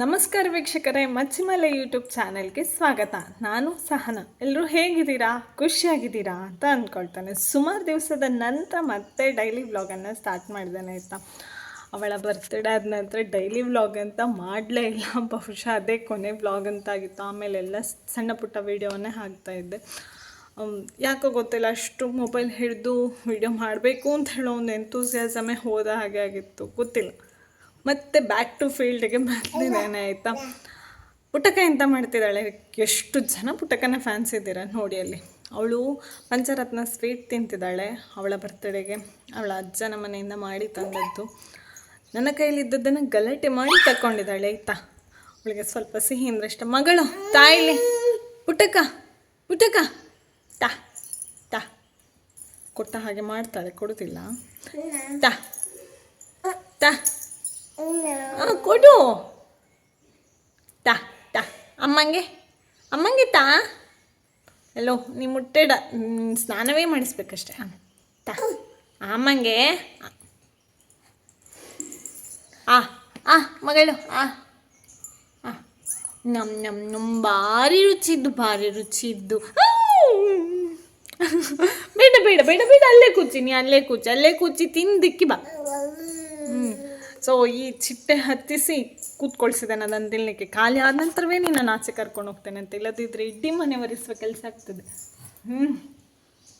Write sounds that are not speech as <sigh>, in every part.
ನಮಸ್ಕಾರ ವೀಕ್ಷಕರೇ, ಮಚ್ಚಿಮಲೆ ಯೂಟ್ಯೂಬ್ ಚಾನೆಲ್ಗೆ ಸ್ವಾಗತ. ನಾನು ಸಹನ. ಎಲ್ಲರೂ ಹೇಗಿದ್ದೀರಾ? ಖುಷಿಯಾಗಿದ್ದೀರಾ ಅಂತ ಅಂದ್ಕೊಳ್ತಾನೆ ಸುಮಾರು ದಿವಸದ ನಂತರ ಮತ್ತೆ ಡೈಲಿ ವ್ಲಾಗನ್ನು ಸ್ಟಾರ್ಟ್ ಮಾಡ್ದೇನೆ ಆಯಿತಾ? ಅವಳ ಬರ್ತ್ಡೇ ಆದ ನಂತರ ಡೈಲಿ ವ್ಲಾಗ್ ಅಂತ ಮಾಡಲೇ ಇಲ್ಲ. ಬಹುಶಃ ಅದೇ ಕೊನೆ ವ್ಲಾಗ್ ಅಂತ ಆಗಿತ್ತು ಆಮೇಲೆ ಎಲ್ಲ ಸಣ್ಣ ಪುಟ್ಟ ವೀಡಿಯೋವನ್ನೇ ಹಾಕ್ತಾ ಇದ್ದೆ. ಯಾಕೋ ಗೊತ್ತಿಲ್ಲ, ಅಷ್ಟು ಮೊಬೈಲ್ ಹಿಡಿದು ವಿಡಿಯೋ ಮಾಡಬೇಕು ಅಂತ ಹೇಳೋ ಒಂದು ಎಂತೂಸಿಯಾಸಮೇ ಹೋದ ಹಾಗೆ ಆಗಿತ್ತು. ಗೊತ್ತಿಲ್ಲ. ಮತ್ತೆ ಬ್ಯಾಕ್ ಟು ಫೀಲ್ಡ್ಗೆ ಬರ್ತಿದ್ದೇನೆ ಆಯಿತಾ? ಪುಟಕ ಎಂತ ಮಾಡ್ತಿದ್ದಾಳೆ? ಎಷ್ಟು ಜನ ಪುಟಕನ ಫ್ಯಾನ್ಸ್ ಇದ್ದೀರ ನೋಡಿ ಅಲ್ಲಿ. ಅವಳು ಪಂಚರತ್ನ ಸ್ವೀಟ್ ತಿಂತಿದ್ದಾಳೆ ಅವಳ ಬರ್ತಡೆಗೆ ಅವಳ ಅಜ್ಜನ ಮನೆಯಿಂದ ಮಾಡಿ ತಂದದ್ದು. ನನ್ನ ಕೈಲಿದ್ದದ್ದನ್ನು ಗಲಾಟೆ ಮಾಡಿ ತಕ್ಕೊಂಡಿದ್ದಾಳೆ ಆಯ್ತಾ? ಅವಳಿಗೆ ಸ್ವಲ್ಪ ಸಿಹಿ ಅಂದ್ರೆ ಇಷ್ಟ. ಮಗಳು ತಾಯಿಲಿ ಪುಟಕ ಪುಟಕ. ತಾ ತಾ. ಕೊಟ್ಟ ಹಾಗೆ ಮಾಡ್ತಾಳೆ ಕೊಡುತ್ತಿಲ್ಲ ತಾ ತಾ. ಆ, ಕೊಡು. ತಾ ತಾ. ಅಮ್ಮಂಗೆ ಅಮ್ಮಂಗೆ ತಾ. ನೀವು ಮುಟ್ಟೆಡ ಹ್ಮ್, ಸ್ನಾನವೇ ಮಾಡಿಸ್ಬೇಕಷ್ಟೆ. ಹಾಂ ತಾ. ಅಮ್ಮಂಗೆ ಆ ಆ ಮಗಳು ಆ ನಮ್ ನಮ್ ನಮ್ ಭಾರಿ ರುಚಿದ್ದು ಭಾರಿ ರುಚಿ ಇದ್ದು <laughs> ಬೇಡ ಬೇಡ ಬೇಡ ಬೇಡ ಅಲ್ಲೇ ಕೂಚಿ ನೀ ಅಲ್ಲೇ ಕೂಚಿ ಅಲ್ಲೇ ಕೂಚಿ ತಿಂದಿಕ್ಕಿ ಬಾ. ಸೊ ಈ ಚಿಟ್ಟೆ ಹತ್ತಿಸಿ ಕೂತ್ಕೊಳ್ಸಿದೆ ನಾನು ತಿನ್ಲಿಕ್ಕೆ ಖಾಲಿ ಆದ ನಂತರವೇ ನಾನು ಆಚೆ ಕರ್ಕೊಂಡು ಹೋಗ್ತೇನೆ ಅಂತ. ಇಲ್ಲದಿದ್ದರೆ ಇಡೀ ಮನೆ ಒರೆಸುವ ಕೆಲಸ ಆಗ್ತದೆ. ಹ್ಞೂ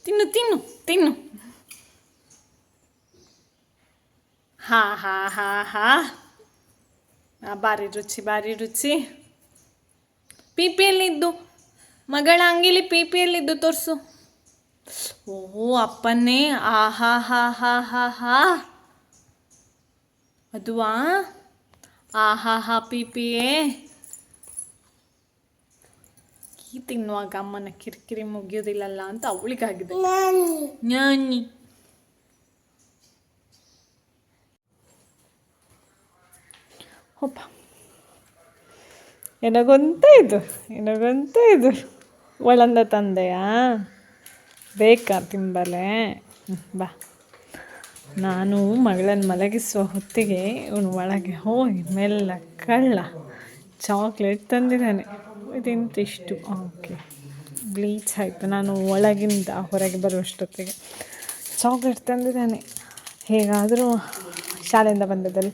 ತಿನ್ನು ತಿನ್ನು ತಿನ್ನು. ಹಾ ಹಾ ಹಾ ಹಾ. ಭಾರಿ ರುಚಿ ಭಾರಿ ರುಚಿ. ಪಿ ಪಿಯಲ್ಲಿದ್ದು ಮಗಳ ಅಂಗಿಲಿ ಪಿ ಪಿಯಲ್ಲಿದ್ದು ತೋರಿಸು. ಓ ಅಪ್ಪನೇ ಆ ಹಾ ಹಾ ಹಾ ಹಾ. ಅದುವಾ ಆ ಹಾ ಹಾ ಪಿ ಪಿಯೇ ಈ ತಿನ್ನುವಾಗ ಅಮ್ಮನ ಕಿರಿಕಿರಿ ಮುಗಿಯೋದಿಲ್ಲಲ್ಲ ಅಂತ ಅವಳಿಗಾಗಿದೆ ಜ್ಞಾನಿ ಹೋಪ ಎನಗೊಂತ ಇದು ಎನಗೊಂತ ಇದು ಒಳಂದ ತಂದೆಯಾ ಬೇಕಾ ತಿಂಬಲೆ ಹ್ಮ್, ಬಾ ನಾನು ಮಗಳನ್ನು ಮಲಗಿಸುವ ಹೊತ್ತಿಗೆ ಇವನು ಒಳಗೆ ಹೋಗಿ ಮೆಲ್ಲ ಕಳ್ಳ ಚಾಕ್ಲೇಟ್ ತಂದಿದ್ದಾನೆ. ಇದೆಂತಿಷ್ಟು ಓಕೆ ಬ್ಲೀಚ್ ಆಯಿತು. ನಾನು ಒಳಗಿಂದ ಹೊರಗೆ ಬರುವಷ್ಟೊತ್ತಿಗೆ ಚಾಕ್ಲೇಟ್ ತಂದಿದ್ದಾನೆ. ಹೇಗಾದರೂ ಶಾಲೆಯಿಂದ ಬಂದದಲ್ಲಿ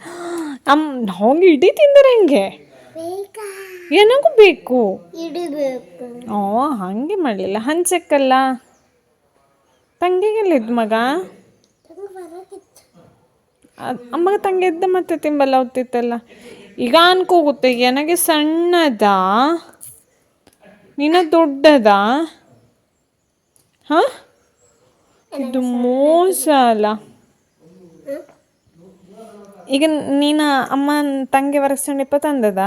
ನಮ್ಮ ಹೋಗಿ ಇಡೀ ತಿಂದರೆ ಹೆಂಗೆ. ಏನಕ್ಕೂ ಬೇಕು. ಓ ಹಾಗೆ ಮಾಡಲಿಲ್ಲ. ಹಂಚಕ್ಕಲ್ಲ. ತಂಗಿಗೆಲ್ಲಿದ್ದು ಮಗ? ಅದ್- ಅಮ್ಮಗ ತಂಗಿ ಇದ್ದ ಮತ್ತೆ ತಿಂಬಲ್ಲ ಹೊತ್ತಿತ್ತಲ್ಲ ಈಗ ಅನ್ಕೋಗುತ್ತೆ ನನಗೆ ಸಣ್ಣದ? ನಿನ್ನ ದೊಡ್ಡದ? ಹಾಂ? ಇದು ಮೋಸ ಅಲ್ಲ. ಈಗ ನೀನ ಅಮ್ಮ ತಂಗಿ ವರಸಣಿಪ್ಪ ತಂದದ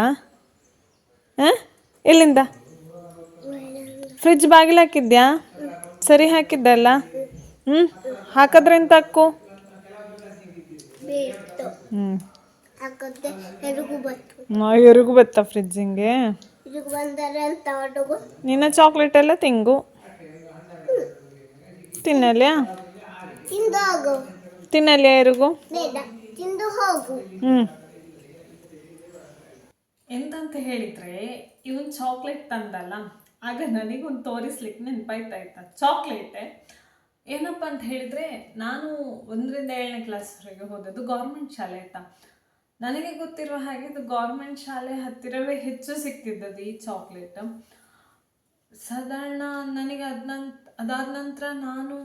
ಹ? ಎಲ್ಲಿಂದ? ಫ್ರಿಜ್ ಬಾಗಿಲು ಹಾಕಿದ್ಯಾ? ಸರಿ ಹಾಕಿದ್ದಲ್ಲ? ಹ್ಞೂ ಹಾಕಿದ್ರೆ ಎಂತ ಹ್ಞೂ ಹಾಕತ್ತೆ ಎರುಗು ಬತ್ತು ಎರಿಗೂ ಬತ್ತ ಫ್ರಿಜ್ಜಿಂಗೆ? ಇದಕ್ಕೆ ಬಂದರೆ ಅಂತ ಹುಡುಗು ನಿನ್ನ ಚಾಕ್ಲೇಟ್ ಎಲ್ಲ ತಿಂಗು. ತಿನ್ನಲ್ಯಾ? ತಿಂದು ಹೋಗು. ತಿನ್ನಲ್ಯಾ ಇರುಗು ಬೇಡ ತಿಂದು ಹೋಗು. ಹ್ಞೂ ಎಂತಂತ ಹೇಳಿದ್ರೆ ಇವನ್ ಚಾಕ್ಲೇಟ್ ತಂದಲ್ಲ ಆಗ ನನಗೊಂದು ತೋರಿಸ್ಲಿಕ್ಕೆ ನೆನಪಾಯ್ತಾ ಇತ್ತ. ಚಾಕ್ಲೇಟೆ ಏನಪ್ಪ ಅಂತ ಹೇಳಿದ್ರೆ, ನಾನು ಒಂದರಿಂದ ಏಳನೇ ಕ್ಲಾಸ್ವರೆಗೆ ಹೋದದ್ದು ಗೌರ್ಮೆಂಟ್ ಶಾಲೆ ಆಯ್ತಾ ನನಗೆ ಗೊತ್ತಿರುವ ಹಾಗೆ ಇದು ಗೌರ್ಮೆಂಟ್ ಶಾಲೆ ಹತ್ತಿರವೇ ಹೆಚ್ಚು ಸಿಗ್ತಿದ್ದದ್ದು ಈ ಚಾಕ್ಲೇಟ್ ಸಾಧಾರಣ ನನಗೆ ಅದ ಅದಾದ ನಂತರ ನಾನು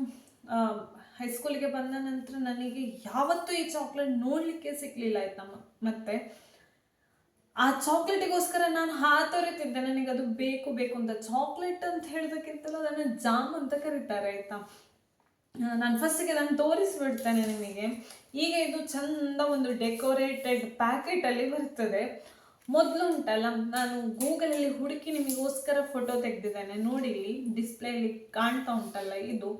ಹೈಸ್ಕೂಲಿಗೆ ಬಂದ ನಂತರ ನನಗೆ ಯಾವತ್ತೂ ಈ ಚಾಕ್ಲೇಟ್ ನೋಡಲಿಕ್ಕೆ ಸಿಕ್ಕಲಿಲ್ಲ ಆಯ್ತಾ ಮತ್ತೆ. ಆ ಚಾಕ್ಲೇಟಿಗೋಸ್ಕರ ನಾನು ಹಾತೊರಿತಿದ್ದೆ. ನನಗೆ ಅದು ಬೇಕು ಬೇಕು ಅಂತ. ಚಾಕ್ಲೇಟ್ ಅಂತ ಹೇಳೋದಕ್ಕಿಂತಲೂ ಅದನ್ನು ಜಾಮ್ ಅಂತ ಕರೀತಾರೆ, ಆಯ್ತಾ? ನಾನು ಫಸ್ಟಿಗೆ ನಾನು ತೋರಿಸ್ಬಿಡ್ತೇನೆ ನಿಮಗೆ. ಈಗ ಇದು ಚಂದ ಒಂದು ಡೆಕೋರೇಟೆಡ್ ಪ್ಯಾಕೆಟಲ್ಲಿ ಬರ್ತದೆ. ಮೊದಲು ಉಂಟಲ್ಲ, ನಾನು ಗೂಗಲಲ್ಲಿ ಹುಡುಕಿ ನಿಮಗೋಸ್ಕರ ಫೋಟೋ ತೆಗೆದಿದ್ದೇನೆ. ನೋಡಿ ಇಲ್ಲಿ ಡಿಸ್ಪ್ಲೇಲಿ ಕಾಣ್ತಾ ಉಂಟಲ್ಲ ಇದು.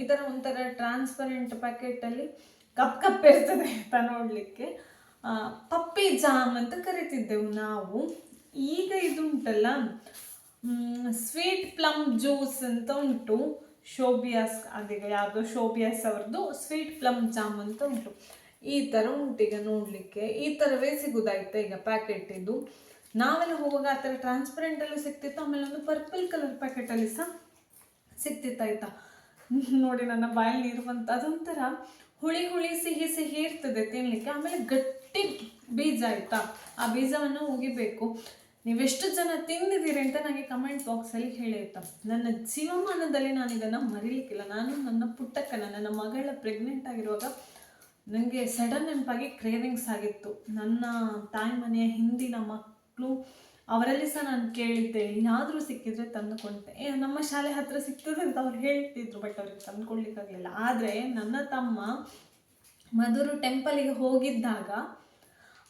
ಈ ಥರ ಒಂಥರ ಟ್ರಾನ್ಸ್ಪರೆಂಟ್ ಪ್ಯಾಕೆಟಲ್ಲಿ ಕಪ್ ಕಪ್ ಇರ್ತದೆ ಅಂತ ನೋಡಲಿಕ್ಕೆ. ಪಪ್ಪಿ ಜಾಮ್ ಅಂತ ಕರಿತಿದ್ದೆವು ನಾವು. ಈಗ ಇದು ಉಂಟಲ್ಲ ಸ್ವೀಟ್ ಪ್ಲಮ್ ಜ್ಯೂಸ್ ಅಂತ ಉಂಟು. ಶೋಬಿಯಾಸ್ ಅದೀಗ ಯಾವುದೋ ಶೋಬಿಯಾಸ್ ಅವ್ರದ್ದು ಸ್ವೀಟ್ ಪ್ಲಮ್ ಜಾಮ್ ಅಂತ ಉಂಟು. ಈ ಥರ ಉಂಟು ಈಗ ನೋಡಲಿಕ್ಕೆ. ಈ ಥರವೇ ಸಿಗೋದಾಯ್ತಾ ಈಗ ಪ್ಯಾಕೆಟ್ ಇದು? ನಾವೆಲ್ಲ ಹೋಗುವಾಗ ಆ ಥರ ಟ್ರಾನ್ಸ್ಪರೆಂಟಲ್ಲೂ ಸಿಗ್ತಿತ್ತು, ಆಮೇಲೆ ಒಂದು ಪರ್ಪಲ್ ಕಲರ್ ಪ್ಯಾಕೆಟಲ್ಲಿ ಸಹ ಸಿಕ್ತಿತ್ತಾಯ್ತಾ ನೋಡಿ ನನ್ನ ಬಾಯಲ್ಲಿ ನೀರು ಬಂತು. ಅದೊಂಥರ ಹುಳಿ ಹುಳಿ ಸಿಹಿ ಸಿಹಿ ಇರ್ತದೆ ತಿನ್ನಲಿಕ್ಕೆ ಆಮೇಲೆ ಗಟ್ಟಿ ಬೀಜ ಆಯಿತಾ? ಆ ಬೀಜವನ್ನು ಉಗಿಬೇಕು. ನೀವೆಷ್ಟು ಜನ ತಿಂದಿದ್ದೀರಿ ಅಂತ ನನಗೆ ಕಮೆಂಟ್ ಬಾಕ್ಸಲ್ಲಿ ಹೇಳಿ ಆಯ್ತಾ? ನನ್ನ ಜೀವಮಾನದಲ್ಲಿ ನಾನು ಇದನ್ನು ಮರೀಲಿಕ್ಕಿಲ್ಲ. ನಾನು ನನ್ನ ಪುಟ್ಟಕ್ಕನ, ನನ್ನ ಮಗಳ ಪ್ರೆಗ್ನೆಂಟ್ ಆಗಿರುವಾಗ ನನಗೆ ಸಡನ್ ನೆನಪಾಗಿ ಕ್ರೇವಿಂಗ್ಸ್ ಆಗಿತ್ತು. ನನ್ನ ತಾಯಿ ಮನೆಯ ಹಿಂದಿನ ಮಕ್ಕಳು ಅವರಲ್ಲಿ ಸಹ ನಾನು ಕೇಳಿದ್ದೆ ಏನಾದರೂ ಸಿಕ್ಕಿದ್ರೆ ತಂದುಕೊಂಡೆ ನಮ್ಮ ಶಾಲೆ ಹತ್ರ ಸಿಗ್ತದೆ ಅಂತ ಅವ್ರು ಹೇಳ್ತಿದ್ರು ಬಟ್ ಅವ್ರಿಗೆ ತಂದುಕೊಡ್ಲಿಕ್ಕಾಗಲಿಲ್ಲ ಆದರೆ ನನ್ನ ತಮ್ಮ ಮಧುರು ಟೆಂಪಲಿಗೆ ಹೋಗಿದ್ದಾಗ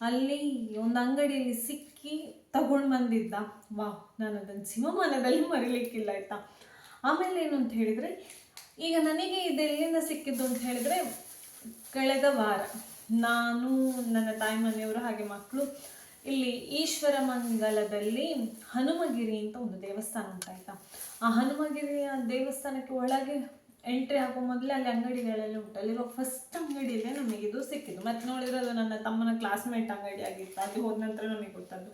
ಅಲ್ಲಿ ಒಂದು ಅಂಗಡಿಯಲ್ಲಿ ಸಿಕ್ಕಿ ತಗೊಂಡು ಬಂದಿದ್ದ. ವಾ ನಾನು ಅದನ್ನು ಸಿಂಹಮಾನದಲ್ಲಿ ಮರಿಲಿಕ್ಕಿಲ್ಲ, ಆಯಿತಾ? ಆಮೇಲೆ ಏನು ಅಂತ ಹೇಳಿದರೆ, ಈಗ ನನಗೆ ಇದೆಲ್ಲಿಂದ ಸಿಕ್ಕಿದ್ದು ಅಂತ ಹೇಳಿದರೆ, ಕಳೆದ ವಾರ ನಾನು ನನ್ನ ತಾಯಿ ಮನೆಯವರು ಹಾಗೆ ಮಕ್ಕಳು ಇಲ್ಲಿ ಈಶ್ವರ ಮಂಗಲದಲ್ಲಿ ಹನುಮಗಿರಿ ಅಂತ ಒಂದು ದೇವಸ್ಥಾನ ಅಂತ ಉಂಟಾಯ್ತಾ ಆ ಹನುಮಗಿರಿಯ ದೇವಸ್ಥಾನಕ್ಕೆ ಒಳಗೆ ಎಂಟ್ರಿ ಆಗೋ ಮೊದಲೇ ಅಲ್ಲಿ ಅಂಗಡಿಗಳೆಲ್ಲ ಉಂಟು. ಇವಾಗ ಫಸ್ಟ್ ಅಂಗಡಿಯಲ್ಲೇ ನಮಗಿದು ಇದು ಸಿಕ್ಕಿದ್ದು. ಮತ್ತೆ ನೋಡಿದ್ರೆ ಅದು ನನ್ನ ತಮ್ಮನ ಕ್ಲಾಸ್ಮೇಟ್ ಅಂಗಡಿ ಆಗಿತ್ತು, ಅಲ್ಲಿ ಹೋದ ನಂತರ ನಮಗೆ ಗೊತ್ತದ್ದು.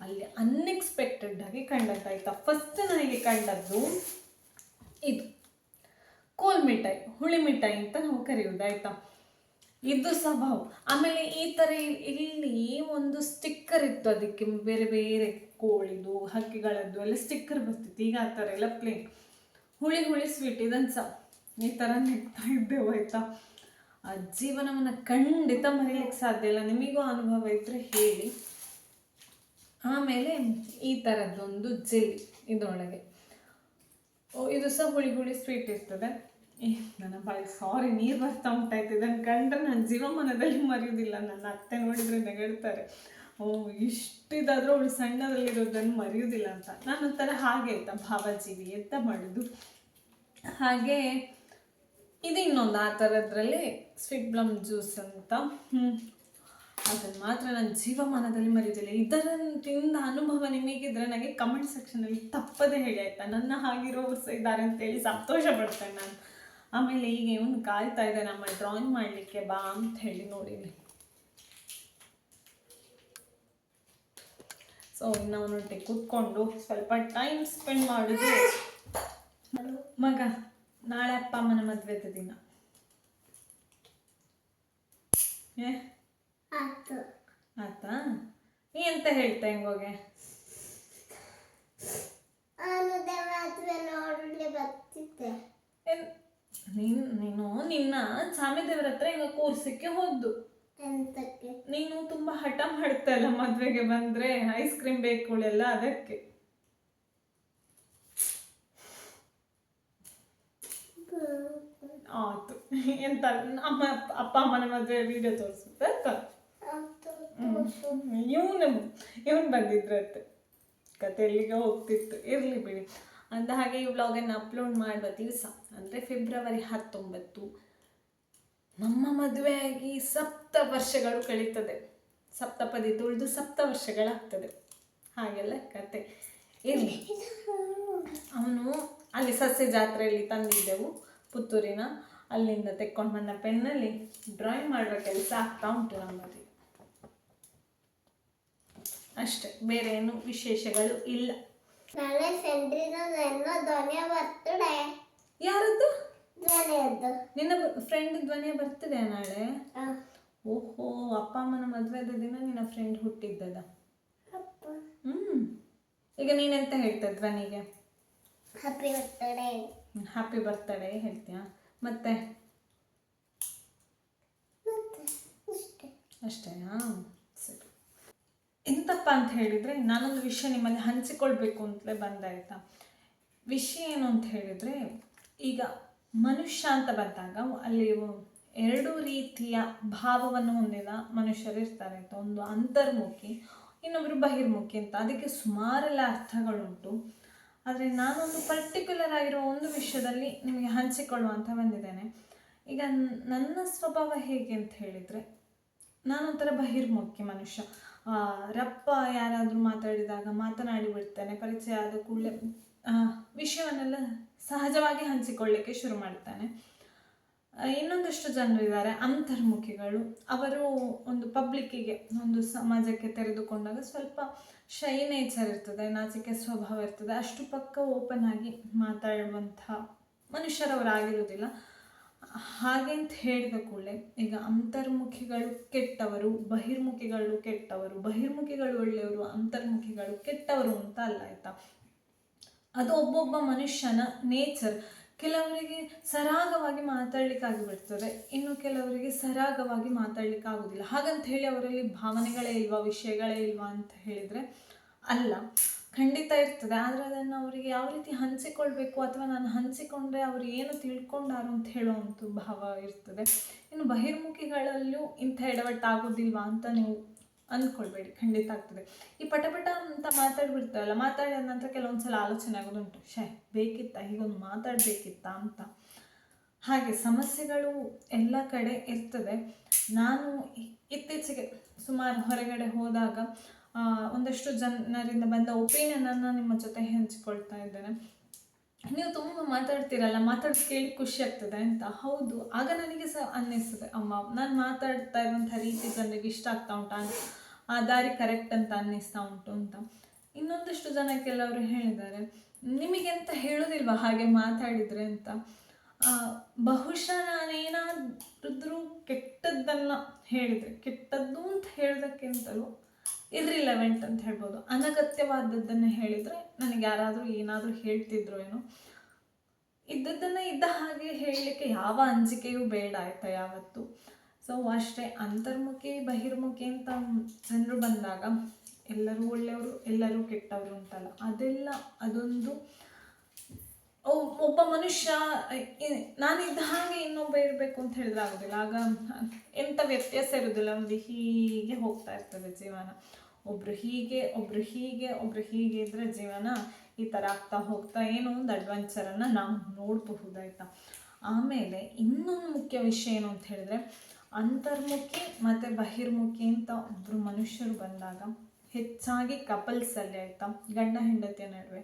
ಅಲ್ಲಿ ಅನ್ಎಕ್ಸ್ಪೆಕ್ಟೆಡ್ ಆಗಿ ಕಂಡಂತಾಯ್ತ ಫಸ್ಟ್ ನನಗೆ ಕಂಡದ್ದು ಇದು. ಕೋಲ್ ಮಿಠಾಯಿ, ಹುಳಿ ಮಿಠಾಯಿ ಅಂತ ನಾವು ಕರೆಯೋದು ಆಯ್ತಾ? ಇದು ಸ್ವಭಾವ ಆಮೇಲೆ ಈ ಥರ ಇಲ್ಲಿ ಒಂದು ಸ್ಟಿಕ್ಕರ್ ಇತ್ತು ಅದಕ್ಕೆ ಬೇರೆ ಬೇರೆ ಕೋಳಿದು, ಹಕ್ಕಿಗಳದ್ದು ಎಲ್ಲ ಸ್ಟಿಕ್ಕರ್ ಬರ್ತಿತ್ತು. ಈಗ ಆ ಥರ ಎಲ್ಲ ಪ್ಲೇನ್ ಹುಳಿ ಹುಳಿ ಸ್ವೀಟ್ ಇದನ್ನು ಸಹ. ಈ ಥರ ನೆಡ್ತಾ ಇದ್ದೇವೆ ಆಯ್ತಾ? ಆ ಜೀವನವನ್ನು ಖಂಡಿತ ಮರೀಲಿಕ್ಕೆ ಸಾಧ್ಯ ಇಲ್ಲ. ನಿಮಗೂ ಅನುಭವ ಇದ್ದರೆ ಹೇಳಿ. ಆಮೇಲೆ ಈ ಥರದ್ದೊಂದು ಜೆಲ್ಲಿ ಇದರೊಳಗೆ. ಓ, ಇದು ಸಹ ಹುಳಿ ಹುಳಿ ಸ್ವೀಟ್ ಇರ್ತದೆ. ಏ, ನನ್ನ ಬಾಯಿ ಸಾರಿ ನೀರು ಬರ್ತಾ ಉಂಟಾಯ್ತು. ಇದನ್ನು ಕಂಡ್ರೆ ನನ್ನ ಜೀವಮಾನದಲ್ಲಿ ಮರೆಯೋದಿಲ್ಲ. ನನ್ನ ಅತ್ತೆ ನೋಡಿದ್ರೆ ನೆಗಡ್ತಾರೆ ಓ, ಇಷ್ಟಿದಾದರೂ ಅವಳು ಸಣ್ಣದಲ್ಲಿರೋದನ್ನು ಮರೆಯೋದಿಲ್ಲ ಅಂತ. ನಾನು ಒಂಥರ ಹಾಗೆ ಆಯ್ತಾ, ಭಾವಜೀವಿ ಎಂತ ಮಾಡೋದು. ಹಾಗೆ ಇದು ಇನ್ನೊಂದು ಆ ಥರದ್ರಲ್ಲಿ ಸ್ವೀಟ್ ಬ್ಲಮ್ ಜ್ಯೂಸ್ ಅಂತ. ಹ್ಞೂ ಅದನ್ನು ಮಾತ್ರ ನನ್ನ ಜೀವಮಾನದಲ್ಲಿ ಮರೆಯೋದಿಲ್ಲ ಇದರನ್ನು ತಿಂದ ಅನುಭವ ನಿಮಗಿದ್ರೆ ನನಗೆ ಕಮೆಂಟ್ ಸೆಕ್ಷನಲ್ಲಿ ತಪ್ಪದೇ ಹೇಳಿ ಆಯ್ತಾ? ನನ್ನ ಹಾಗಿರೋರು ಸಹ ಇದ್ದಾರೆ ಅಂತೇಳಿ ಸಂತೋಷ ಪಡ್ತೇನೆ ನಾನು. ಆಮೇಲೆ ಈಗ ಇವನು ಕಾಯ್ತಾ ಇದೆ ನಮ್ಮ ಡ್ರಾಯಿಂಗ್ ಮಾಡಲಿಕ್ಕೆ ಬಾ ಅಂತ ಹೇಳಿ ನೋಡಿದೆ ಸೊ ಇನ್ನು ಅವನೊಟ್ಟಿಗೆ ಕೂತ್ಕೊಂಡು ಸ್ವಲ್ಪ ಟೈಮ್ ಸ್ಪೆಂಡ್ ಮಾಡೋದು. ಮಗ, ನಾಳೆ ಅಪ್ಪ ಅಮ್ಮನ ಮದುವೆದ ದಿನ. ಏ? ಆತು. ಆತಾ? ನೀ ಎಂತ ಹೇಳ್ತಾ ಹೆಂಗೋಗೆ? ನಾನು ದೇವರಾತ್ರಿ ನೋಡಲಿ ಬರ್ತಿದ್ದೆ. ನೀನ್ ನೀನು ನಿನ್ನ ಸ್ವಾಮಿ ದೇವರ ಹತ್ರ ಹಿಂಗ ಕೂರ್ಸಕ್ಕೆ ಹೋದ್ದು. ಎಂತಕ್ಕೆ? ನೀನು ತುಂಬಾ ಹಠ ಮಾಡ್ತಲ್ಲ ಮದ್ವೆಗೆ ಬಂದ್ರೆ ಐಸ್ ಕ್ರೀಮ್ ಬೇಕು ಎಲ್ಲ ಅದಕ್ಕೆ. ಆತು. ಎಂತ ಅಮ್ಮ ಅಪ್ಪ ಅಮ್ಮನ ಮದ್ವೆ ವಿಡಿಯೋ ತೋರಿಸುತ್ತೆ? ಇವನು ಇವನು ಬಂದಿದ್ರತ್ತೆ ಕತೆ ಎಲ್ಲಿಗೆ ಹೋಗ್ತಿತ್ತು. ಇರಲಿ ಬಿಡಿ. ಅಂದ ಹಾಗೆ ಈ ವ್ಲಾಗನ್ನು ಅಪ್ಲೋಡ್ ಮಾಡುವ ದಿವಸ ಅಂದರೆ ಫೆಬ್ರವರಿ ಹತ್ತೊಂಬತ್ತು ನಮ್ಮ ಮದುವೆಯಾಗಿ ಸಪ್ತ ವರ್ಷಗಳು ಕಳೀತದೆ. ಸಪ್ತಪದಿ ತುಳಿದು ಸಪ್ತ ವರ್ಷಗಳಾಗ್ತದೆ. ಹಾಗೆಲ್ಲ ಕತೆ. ಇರಲಿ. ಅವನು ಅಲ್ಲಿ ಸಸ್ಯ ಜಾತ್ರೆಯಲ್ಲಿ ತಂದಿದ್ದೆವು ಪುತ್ತೂರಿನ. ಅಲ್ಲಿಂದ ತೆಕ್ಕೊಂಡು ಬಂದ ಪೆನ್ನಲ್ಲಿ ಡ್ರಾಯಿಂಗ್ ಮಾಡುವ ಕೆಲಸ ಆಗ್ತಾ ಉಂಟು ನಮ್ಮಲ್ಲಿ ಅಷ್ಟೇ ಬೇರೆ ಏನು ವಿಶೇಷಗಳು ಇಲ್ಲ. ನಾಳೆ ನನ್ನ ಧ್ವನಿಯ ಬರ್ತಡೆ ಯಾರದ್ದು? ಧ್ವನಿಯದ್ದು. ನಿನ್ನ ಫ್ರೆಂಡ್ ಧ್ವನಿಯ ಬರ್ತದೆ ನಾಳೆ? ಓಹೋ ಅಪ್ಪ ಅಮ್ಮನ ಮದುವೆದ ದಿನ ನಿನ್ನ ಫ್ರೆಂಡ್ ಹುಟ್ಟಿದ್ದದ. ಅಪ್ಪ. ಹ್ಮ್. ಈಗ ನೀನೆಂತ ಹೇಳ್ತ ಧ್ವನಿಗೆ? ಹ್ಯಾಪಿ ಬರ್ತಡೇ ಹ್ಯಾಪಿ ಬರ್ತಡೇ ಹೇಳ್ತೀಯಾ? ಮತ್ತೆ? ಅಷ್ಟೇನಾ? ಎಂತಪ್ಪ ಅಂತ ಹೇಳಿದರೆ, ನಾನೊಂದು ವಿಷಯ ನಿಮ್ಮಲ್ಲಿ ಹಂಚಿಕೊಳ್ಬೇಕು ಅಂತಲೇ ಬಂದಾಯ್ತಾ ವಿಷಯ ಏನು ಅಂತ ಹೇಳಿದರೆ, ಈಗ ಮನುಷ್ಯ ಅಂತ ಬಂದಾಗ, ಅಲ್ಲಿ ಎರಡು ರೀತಿಯ ಭಾವವನ್ನು ಹೊಂದಿದ ಮನುಷ್ಯರು ಇರ್ತಾರೆ, ಆಯ್ತಾ? ಒಂದು ಅಂತರ್ಮುಖಿ ಇನ್ನೊಬ್ಬರು ಬಹಿರ್ಮುಖಿ ಅಂತ. ಅದಕ್ಕೆ ಸುಮಾರೆಲ್ಲ ಅರ್ಥಗಳುಂಟು. ಆದರೆ ನಾನೊಂದು ಪರ್ಟಿಕ್ಯುಲರ್ ಆಗಿರೋ ಒಂದು ವಿಷಯದಲ್ಲಿ ನಿಮಗೆ ಹಂಚಿಕೊಳ್ಳುವಂತ ಬಂದಿದ್ದೇನೆ. ಈಗ ನನ್ನ ಸ್ವಭಾವ ಹೇಗೆ ಅಂತ ಹೇಳಿದರೆ, ನಾನೊಂಥರ ಬಹಿರ್ಮುಖಿ ಮನುಷ್ಯ. ರಪ್ಪ ಯಾರಾದರೂ ಮಾತಾಡಿದಾಗ ಮಾತನಾಡಿ ಬಿಡ್ತಾನೆ, ಪರಿಚಯ ಆದ ಕೂಡಲೇ ವಿಷಯವನ್ನೆಲ್ಲ ಸಹಜವಾಗಿ ಹಂಚಿಕೊಳ್ಳಿಕ್ಕೆ ಶುರು ಮಾಡ್ತಾನೆ. ಇನ್ನೊಂದಷ್ಟು ಜನರು ಇದ್ದಾರೆ ಅಂತರ್ಮುಖಿಗಳು. ಅವರು ಒಂದು ಪಬ್ಲಿಕ್ಕಿಗೆ, ಒಂದು ಸಮಾಜಕ್ಕೆ ತೆರೆದುಕೊಂಡಾಗ ಸ್ವಲ್ಪ ಶೈ ನೇಚರ್ ಇರ್ತದೆ, ನಾಚಿಕೆ ಸ್ವಭಾವ ಇರ್ತದೆ. ಅಷ್ಟು ಪಕ್ಕ ಓಪನ್ ಆಗಿ ಮಾತಾಡುವಂಥ ಮನುಷ್ಯರವರಾಗಿರುವುದಿಲ್ಲ. ಹಾಗೆ ಅಂತ ಹೇಳಿದ ಕೂಡಲೇ, ಈಗ ಅಂತರ್ಮುಖಿಗಳು ಕೆಟ್ಟವರು, ಬಹಿರ್ಮುಖಿಗಳು ಕೆಟ್ಟವರು, ಬಹಿರ್ಮುಖಿಗಳು ಒಳ್ಳೆಯವರು, ಅಂತರ್ಮುಖಿಗಳು ಕೆಟ್ಟವರು ಅಂತ ಅಲ್ಲ ಆಯ್ತಾ? ಅದು ಒಬ್ಬೊಬ್ಬ ಮನುಷ್ಯನ ನೇಚರ್. ಕೆಲವರಿಗೆ ಸರಾಗವಾಗಿ ಮಾತಾಡ್ಲಿಕ್ಕೆ ಆಗಿಬಿಡ್ತದೆ, ಇನ್ನು ಕೆಲವರಿಗೆ ಸರಾಗವಾಗಿ ಮಾತಾಡ್ಲಿಕ್ಕೆ ಆಗೋದಿಲ್ಲ. ಹಾಗಂತ ಹೇಳಿ ಅವರಲ್ಲಿ ಭಾವನೆಗಳೇ ಇಲ್ವಾ, ವಿಷಯಗಳೇ ಇಲ್ವಾ ಅಂತ ಹೇಳಿದರೆ ಅಲ್ಲ. ಖಂಡಿತ ಇರ್ತದೆ. ಆದರೆ ಅದನ್ನು ಅವರಿಗೆ ಯಾವ ರೀತಿ ಹಂಚಿಕೊಳ್ಬೇಕು ಅಥವಾ ನಾನು ಹಂಚಿಕೊಂಡ್ರೆ ಅವರು ಏನು ತಿಳ್ಕೊಂಡಾರು ಅಂತ ಹೇಳುವಂಥ ಭಾವ ಇರ್ತದೆ. ಇನ್ನು ಬಹಿರ್ಮುಖಿಗಳಲ್ಲೂ ಇಂಥ ಎಡವಟ್ಟಾಗೋದಿಲ್ವಾ ಅಂತ ನೀವು ಅಂದ್ಕೊಳ್ಬೇಡಿ ಖಂಡಿತ ಆಗ್ತದೆ. ಈ ಪಟ ಪಟ ಅಂತ ಮಾತಾಡ್ಬಿಡ್ತಾರಲ್ಲ, ಮಾತಾಡಿದ ನಂತರ ಕೆಲವೊಂದ್ಸಲ ಆಲೋಚನೆ ಆಗೋದುಂಟು ಶೇ ಬೇಕಿತ್ತ? ಹೀಗೊಂದು ಮಾತಾಡಬೇಕಿತ್ತ ಅಂತ. ಹಾಗೆ ಸಮಸ್ಯೆಗಳು ಎಲ್ಲ ಕಡೆ ಇರ್ತದೆ. ನಾನು ಇತ್ತೀಚೆಗೆ ಸುಮಾರು ಹೊರಗಡೆ ಹೋದಾಗ ಒಂದಷ್ಟು ಜನರಿಂದ ಬಂದ ಒಪಿನಿಯನನ್ನು ನಿಮ್ಮ ಜೊತೆ ಹಂಚಿಕೊಳ್ತಾ ಇದ್ದೇನೆ. ನೀವು ತುಂಬ ಮಾತಾಡ್ತೀರಲ್ಲ ಮಾತಾಡ್ ಕೇಳಿ ಖುಷಿ ಆಗ್ತದೆ ಅಂತ. ಹೌದು, ಆಗ ನನಗೆ ಸಹ ಅನ್ನಿಸ್ತದೆ, ಅಮ್ಮ, ನಾನು ಮಾತಾಡ್ತಾ ಇರುವಂಥ ರೀತಿ ಜನರಿಗೆ ಇಷ್ಟ ಆಗ್ತಾ ಉಂಟಾ ಆ ದಾರಿ ಕರೆಕ್ಟ್ ಅಂತ ಅನ್ನಿಸ್ತಾ ಉಂಟು ಅಂತ. ಇನ್ನೊಂದಷ್ಟು ಜನ ಕೆಲವರು ಹೇಳಿದ್ದಾರೆ, ನಿಮಗೆ ಹೇಳೋದಿಲ್ವ ಹಾಗೆ ಮಾತಾಡಿದರೆ ಅಂತ? ಬಹುಶಃ ನಾನೇನಾದ್ರೂ ಕೆಟ್ಟದ್ದನ್ನು ಹೇಳಿದರೆ, ಕೆಟ್ಟದ್ದು ಅಂತ ಹೇಳೋದಕ್ಕಿಂತಲೂ ಇರ್ರಿಲೆವೆಂಟ್ ಅಂತ ಹೇಳ್ಬೋದು. ಅನಗತ್ಯವಾದದ್ದನ್ನು ಹೇಳಿದರೆ ನನಗೆ ಯಾರಾದರೂ ಏನಾದರೂ ಹೇಳ್ತಿದ್ರು ಏನೋ. ಇದ್ದದ್ದನ್ನು ಇದ್ದ ಹಾಗೆ ಹೇಳಲಿಕ್ಕೆ ಯಾವ ಅಂಜಿಕೆಯೂ ಬೇಡ ಆಯ್ತಾ ಯಾವತ್ತು. ಸೊ ಅಷ್ಟೇ ಅಂತರ್ಮುಖಿ, ಬಹಿರ್ಮುಖಿ ಅಂತ ಜನರು ಬಂದಾಗ ಎಲ್ಲರೂ ಒಳ್ಳೆಯವರು, ಎಲ್ಲರೂ ಕೆಟ್ಟವರು ಅಂತಲ್ಲ. ಅದೆಲ್ಲ, ಅದೊಂದು ಒಬ್ಬ ಮನುಷ್ಯ ನಾನಿದ್ದ ಹಾಗೆ ಇನ್ನೊಬ್ಬ ಇರಬೇಕು ಅಂತ ಹೇಳಿದ್ರೆ ಆಗೋದಿಲ್ಲ. ಆಗ ಎಂಥ ವ್ಯತ್ಯಾಸ ಇರೋದಿಲ್ಲ. ಒಂದು ಹೀಗೆ ಹೋಗ್ತಾ ಇರ್ತದೆ ಜೀವನ. ಒಬ್ರು ಹೀಗೆ ಒಬ್ರು ಹೀಗೆ ಒಬ್ರು ಹೀಗೆ ಇದ್ರೆ ಜೀವನ ಈ ಥರ ಆಗ್ತಾ ಹೋಗ್ತಾ ಏನೋ ಒಂದು ಅಡ್ವೆಂಚರನ್ನು ನಾವು ನೋಡಬಹುದಾಯ್ತಾ? ಆಮೇಲೆ ಇನ್ನೊಂದು ಮುಖ್ಯ ವಿಷಯ ಏನು ಅಂತ ಹೇಳಿದ್ರೆ, ಅಂತರ್ಮುಖಿ ಮತ್ತು ಬಹಿರ್ಮುಖಿ ಅಂತ ಒಬ್ಬರು ಮನುಷ್ಯರು ಬಂದಾಗ ಹೆಚ್ಚಾಗಿ ಕಪಲ್ಸಲ್ಲಿ ಆಯಿತಾ, ಗಂಡ ಹೆಂಡತಿಯ ನಡುವೆ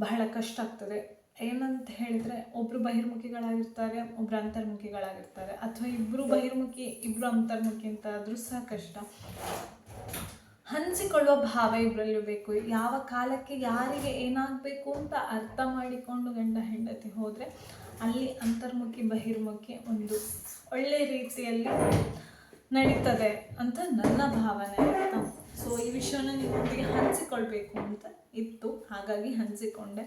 ಬಹಳ ಕಷ್ಟ ಆಗ್ತದೆ. ಏನಂತ ಹೇಳಿದರೆ, ಒಬ್ರು ಬಹಿರ್ಮುಖಿಗಳಾಗಿರ್ತಾರೆ, ಒಬ್ರು ಅಂತರ್ಮುಖಿಗಳಾಗಿರ್ತಾರೆ. ಅಥವಾ ಇಬ್ಬರು ಬಹಿರ್ಮುಖಿ ಇಬ್ಬರು ಅಂತರ್ಮುಖಿ ಅಂತ ಆದರೂ ಸಹ ಕಷ್ಟ. ಹಂಚಿಕೊಳ್ಳುವ ಭಾವ ಇಬ್ಬರಲ್ಲೂ ಬೇಕು. ಯಾವ ಕಾಲಕ್ಕೆ ಯಾರಿಗೆ ಏನಾಗಬೇಕು ಅಂತ ಅರ್ಥ ಮಾಡಿಕೊಂಡು ಗಂಡ ಹೆಂಡತಿ ಹೋದರೆ ಅಲ್ಲಿ ಅಂತರ್ಮುಖಿ, ಬಹಿರ್ಮುಖಿ ಒಂದು ಒಳ್ಳೆ ರೀತಿಯಲ್ಲಿ ನಡೀತದೆ ಅಂತ ನನ್ನ ಭಾವನೆ ಅಂತ. ಸೊ ಈ ವಿಷಯನ ನಿಮ್ಮೊಂದಿಗೆ ಹಂಚಿಕೊಳ್ಬೇಕು ಅಂತ ಇತ್ತು. ಹಾಗಾಗಿ ಹಂಚಿಕೊಂಡೆ.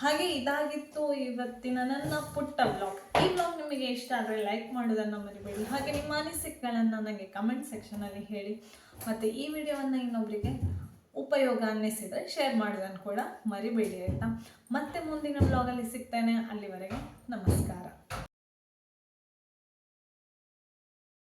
ಹಾಗೆ ಇದಾಗಿತ್ತು ಇವತ್ತಿನ ನನ್ನ ಪುಟ್ಟ ಬ್ಲಾಗ್ ಈ ಬ್ಲಾಗ್ ನಿಮಗೆ ಇಷ್ಟ ಆದರೆ ಲೈಕ್ ಮಾಡೋದನ್ನು ಮರಿಬೇಡಿ. ಹಾಗೆ ನಿಮ್ಮ ಅನಿಸಿಕೆಗಳನ್ನು ನನಗೆ ಕಮೆಂಟ್ ಸೆಕ್ಷನಲ್ಲಿ ಹೇಳಿ. ಮತ್ತು ಈ ವಿಡಿಯೋವನ್ನು ಇನ್ನೊಬ್ಬರಿಗೆ ಉಪಯೋಗ ಅನ್ನಿಸಿದರೆ ಶೇರ್ ಮಾಡೋದನ್ನು ಕೂಡ ಮರಿಬೇಡಿ ಆಯಿತಾ? ಮತ್ತೆ ಮುಂದಿನ ಬ್ಲಾಗಲ್ಲಿ ಸಿಗ್ತೇನೆ. ಅಲ್ಲಿವರೆಗೆ ನಮಸ್ಕಾರ.